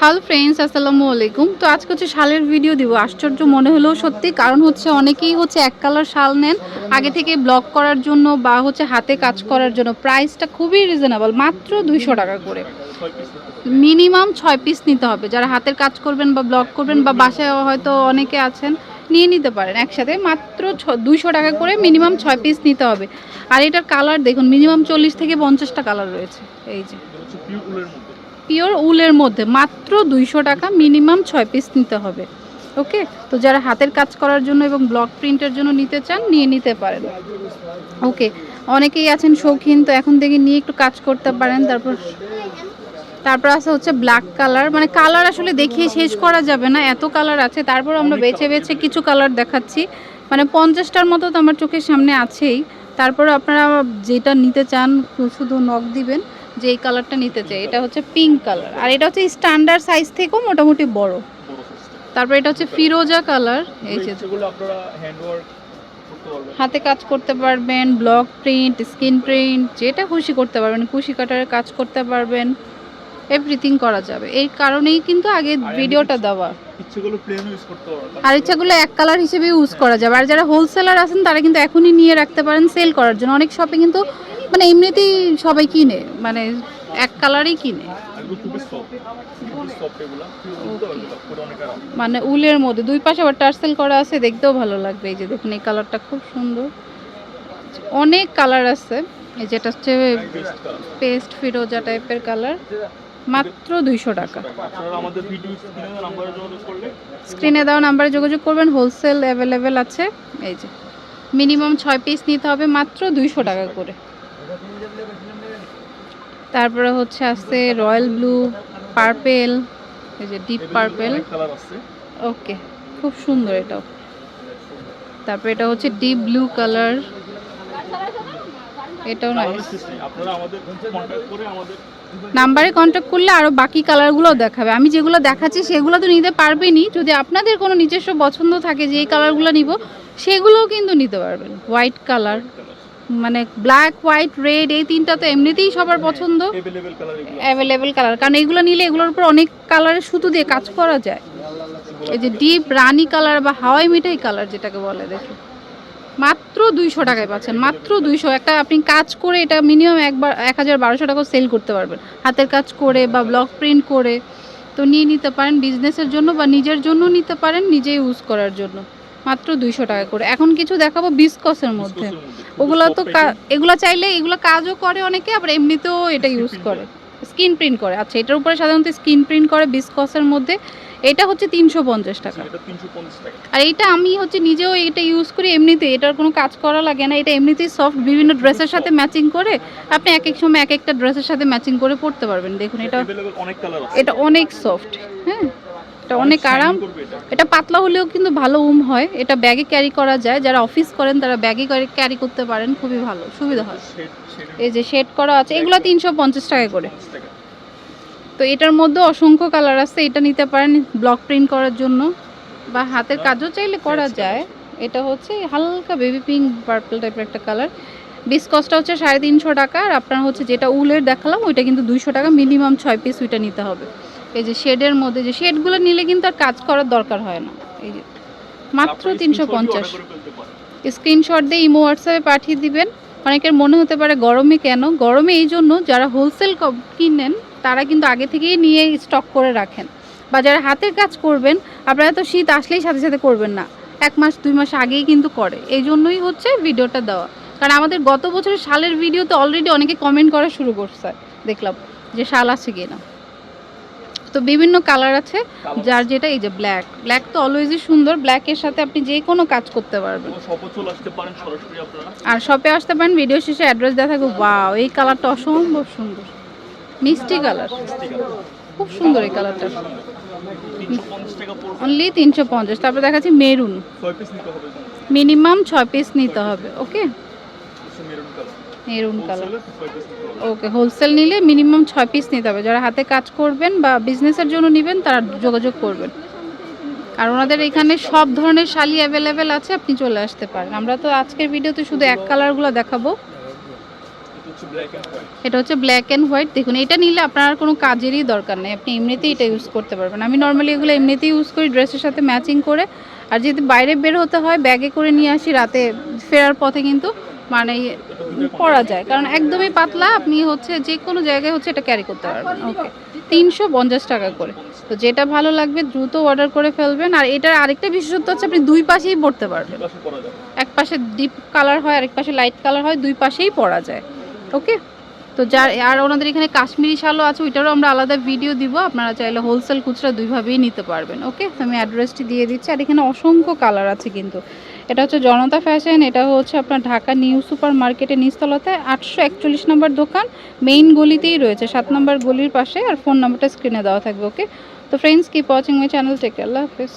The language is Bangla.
হ্যালো ফ্রেন্ডস, আসসালামু আলাইকুম। তো আজকে হচ্ছে শালের ভিডিও দিব। আশ্চর্য মনে হলেও সত্যি, কারণ হচ্ছে অনেকেই হচ্ছে এক কালার শাল নেন, আগে থেকে ব্লক করার জন্য বা হচ্ছে হাতে কাজ করার জন্য। প্রাইসটা খুবই রিজনেবল মাত্র দুইশো টাকা করে। মিনিমাম ছয় পিস নিতে হবে। যারা হাতের কাজ করবেন বা ব্লক করবেন বা বাসায় হয়তো অনেকে আছেন, নিয়ে নিতে পারেন একসাথে। মাত্র ছ, দুইশো টাকা করে মিনিমাম ছয় পিস নিতে হবে। আর এটার কালার দেখুন মিনিমাম চল্লিশ থেকে পঞ্চাশটা কালার রয়েছে। এই যে। পিওর উলের মধ্যে মাত্র দুইশো টাকা মিনিমাম ছয় পিস নিতে হবে ওকে? তো যারা হাতের কাজ করার জন্য এবং ব্লক প্রিন্টের জন্য নিতে চান নিয়ে নিতে পারেন ওকে? অনেকেই আছেন শৌখিন তো এখন থেকে নিয়ে একটু কাজ করতে পারেন তারপর তারপর আছে হচ্ছে ব্ল্যাক কালার মানে কালার আসলে দেখিয়ে শেষ করা যাবে না এত কালার আছে তারপর আমরা বেছে বেছে কিছু কালার দেখাচ্ছি মানে পঞ্চাশটার মতো তো আমার চোখের সামনে আছেই তারপর আপনারা যেটা নিতে চান শুধু নখ দিবেন যে এই কালারটা নিতে চাই এটা হচ্ছে পিঙ্ক কালার আর এটা হচ্ছে স্ট্যান্ডার্ড সাইজ থেকেও মোটামুটি বড়। তারপর এটা হচ্ছে ফিরোজা কালার এই যে হাতে কাজ করতে পারবেন ব্লক প্রিন্ট স্কিন প্রিন্ট যেটা খুশি করতে পারবেন কুশি কাটারে কাজ করতে পারবেন এভরিথিং করা যাবে। এই কারণেই কিন্তু আগে ভিডিওটা দেওয়া। আর ইচ্ছাগুলো এক কালার হিসেবে ইউজ করা যাবে। আর যারা হোলসেলার আছেন তারা কিন্তু এখনই নিয়ে রাখতে পারেন সেল করার জন্য। অনেক শপে কিন্তু মানে এমনিতেই সবাই কিনে মানে এক কালারই কিনে। মানে উলের মধ্যে দুই পাশে আবার টার্সেল করা আছে দেখতেও ভালো লাগবে। এই যে দেখুন এই কালারটা খুব সুন্দর। অনেক কালার আছে এই যেটা হচ্ছে পেস্ট ফিরোজা টাইপের কালার মাত্র দুইশো টাকা। স্ক্রিনে দেওয়া নাম্বারে যোগাযোগ করবেন হোলসেল অ্যাভেলেবেল আছে। এই যে মিনিমাম ছয় পিস নিতে হবে মাত্র দুইশো টাকা করে। তারপরে হচ্ছে আছে রয়্যাল ব্লু পার্পেল এই যে ডিপ পার্পেল। ওকে খুব সুন্দর এটাও। তারপরে এটা হচ্ছে ডিপ ব্লু কালার। এটাও নাইস কালারের আপনারা আমাদের কন্ট্যাক্ট করে আমাদের নাম্বারে কন্ট্যাক্ট করলে আরও বাকি কালারগুলোও দেখাবে। আমি যেগুলো দেখাচ্ছি সেগুলো তো নিতে পারবেনই। যদি আপনাদের কোনো নিজস্ব পছন্দ থাকে যে এই কালারগুলো নিব সেগুলোও কিন্তু নিতে পারবেন। হোয়াইট কালার মানে ব্ল্যাক হোয়াইট রেড এই তিনটা তো এমনিতেই সবার পছন্দ। অ্যাভেলেবেল কালার কারণ এগুলো নিলে এগুলোর উপর অনেক কালারের সুতো দিয়ে কাজ করা যায়। এই যে ডিপ রানি কালার বা হাওয়াই মিঠাই কালার যেটাকে বলে দেখুন মাত্র দুইশো টাকায় পাচ্ছেন মাত্র দুইশো। একটা আপনি কাজ করে এটা মিনিমাম একবার এক হাজার বারোশো টাকা সেল করতে পারবেন। হাতের কাজ করে বা ব্লক প্রিন্ট করে। তো নিয়ে নিতে পারেন বিজনেসের জন্য বা নিজের জন্য নিতে পারেন নিজে ইউজ করার জন্য। মাত্র দুইশো টাকা করে। এখন কিছু দেখাবো বিসকসের মধ্যে। ওগুলো তো এগুলো চাইলে এগুলো কাজও করে অনেকে আবার এমনিতেও এটা ইউজ করে। স্কিন প্রিন্ট করে। আচ্ছা এটার উপরে সাধারণত স্কিন প্রিন্ট করে বিসকসের মধ্যে। এটা হচ্ছে তিনশো পঞ্চাশ টাকা। এটা 350 টাকা। আর এটা আমি হচ্ছে নিজেও এটা ইউজ করি এমনিতে এটার কোনো কাজ করা লাগে না। এটা এমনিতেই সফট বিভিন্ন ড্রেসের সাথে ম্যাচিং করে আপনি এক এক সময় এক একটা ড্রেসের সাথে ম্যাচিং করে পড়তে পারবেন। দেখুন এটা এটা অনেক সফট হ্যাঁ? এটা অনেক আরাম। এটা। পাতলা হলেও কিন্তু ভালো উম হয়। এটা ব্যাগে ক্যারি করা যায়। যারা অফিস করেন তারা ব্যাগে ক্যারি করতে পারেন। খুবই ভালো সুবিধা হয়। এই যে শেড করা আছে এগুলো তিনশো পঞ্চাশ টাকা করে। তো এটার মধ্যে অসংখ্য কালার আছে। এটা নিতে পারেন ব্লক প্রিন্ট করার জন্য। বা হাতের কাজও চাইলে করা যায়। এটা হচ্ছে হালকা বেবি পিঙ্ক পার্পল টাইপের একটা কালার বিসকসটা হচ্ছে সাড়ে তিনশো টাকা। আর আপনার হচ্ছে যেটা উলের দেখালাম ওইটা কিন্তু দুইশো টাকা। মিনিমাম ছয় পিস ওইটা নিতে হবে। এই যে শেডের মধ্যে যে শেডগুলো নিলে কিন্তু আর কাজ করার দরকার হয় না। এই যে মাত্র তিনশো পঞ্চাশ। স্ক্রিনশট দিয়ে ইমো হোয়াটসঅ্যাপে পাঠিয়ে দিবেন। অনেকের মনে হতে পারে গরমে কেন? গরমে এই জন্য যারা হোলসেল কিনেন তারা কিন্তু আগে থেকেই নিয়ে স্টক করে রাখেন। বা যারা হাতের কাজ করবেন আপনারা তো শীত আসলেই সাথে সাথে করবেন না। এক মাস দুই মাস আগেই কিন্তু করে। এই জন্যই হচ্ছে ভিডিওটা দেওয়া। কারণ আমাদের গত বছরের শালের ভিডিওতে অলরেডি অনেকে কমেন্ট করা শুরু করছে। দেখলাম যে শাল আছে কিনা। তো বিভিন্ন কালার আছে যার যেটা এই যে ব্ল্যাক ব্ল্যাক তো অলওয়েজই সুন্দর ব্ল্যাকের সাথে আপনি যে কোনো কাজ করতে পারবেন। আর শপে আসতে পারেন ভিডিও শেষে অ্যাড্রেস দেওয়া থাকবে। ওয়াও এই কালারটা অসম্ভব সুন্দর। মিষ্টি কালার খুব সুন্দর এই কালারটা 350 টাকা পড়বে। অনলি তিনশো পঞ্চাশ। তারপরে দেখাচ্ছি মেরুন 6 পিস নিতে হবে। মিনিমাম ছয় পিস নিতে হবে okay maroon colour maroon colour হোলসেলে 6 পিস নিতে হবে। ওকে হোলসেল নিলে মিনিমাম ছয় পিস নিতে হবে। যারা হাতে কাজ করবেন বা বিজনেসের জন্য নেবেন তারা যোগাযোগ করবেন। আর ওনাদের এখানে সব ধরনের শালি অ্যাভেলেবেল আছে আপনি চলে আসতে পারেন। আমরা তো আজকের ভিডিওতে শুধু এক কালারগুলো দেখাবো। এটা হচ্ছে ব্ল্যাক অ্যান্ড হোয়াইট এটা হচ্ছে ব্ল্যাক অ্যান্ড হোয়াইট দেখুন এটা নিলে আপনার কোনো কাজেরই দরকার নেই। আপনি এমনিতেই এটা ইউজ করতে পারবেন। আমি নর্মালি এগুলো এমনিতেই ইউজ করি ড্রেসের সাথে ম্যাচিং করে। আর যদি বাইরে বের হতে হয় ব্যাগে করে নিয়ে আসি রাতে ফেরার পথে কিন্তু মানে পরা যায়। কারণ একদমই পাতলা, আপনি হচ্ছে যে কোনো জায়গায় হচ্ছে এটা ক্যারি করতে পারবেন। ওকে তিনশো পঞ্চাশ টাকা করে। তো যেটা ভালো লাগবে, দ্রুত অর্ডার করে ফেলবেন। আর এটার আরেকটা বিশেষত্ব হচ্ছে, আপনি দুই পাশেই পরতে পারবেন। এক পাশে ডিপ কালার হয়, আরেক পাশে লাইট কালার হয়, দুই পাশেই পরা যায়। ওকে তো যার, আর ওনাদের এখানে কাশ্মীরি শালও আছে, ওইটারও আমরা আলাদা ভিডিও দিব। আপনারা চাইলে হোলসেল খুচরা দুইভাবেই নিতে পারবেন। ওকে আমি অ্যাড্রেসটি দিয়ে দিচ্ছি। আর এখানে অসংখ্য কালার আছে কিন্তু। এটা হচ্ছে জনতা ফ্যাশন, এটা হচ্ছে আপনার ঢাকা নিউ সুপার মার্কেটের নিচতলাতে আটশো একচল্লিশ নম্বর দোকান মেইন গলিতেই রয়েছে, সাত নম্বর গলির পাশে, আর ফোন নাম্বারটা স্ক্রিনে দেওয়া থাকবে ওকে তো friends keep watching my channel take Allah Hafiz.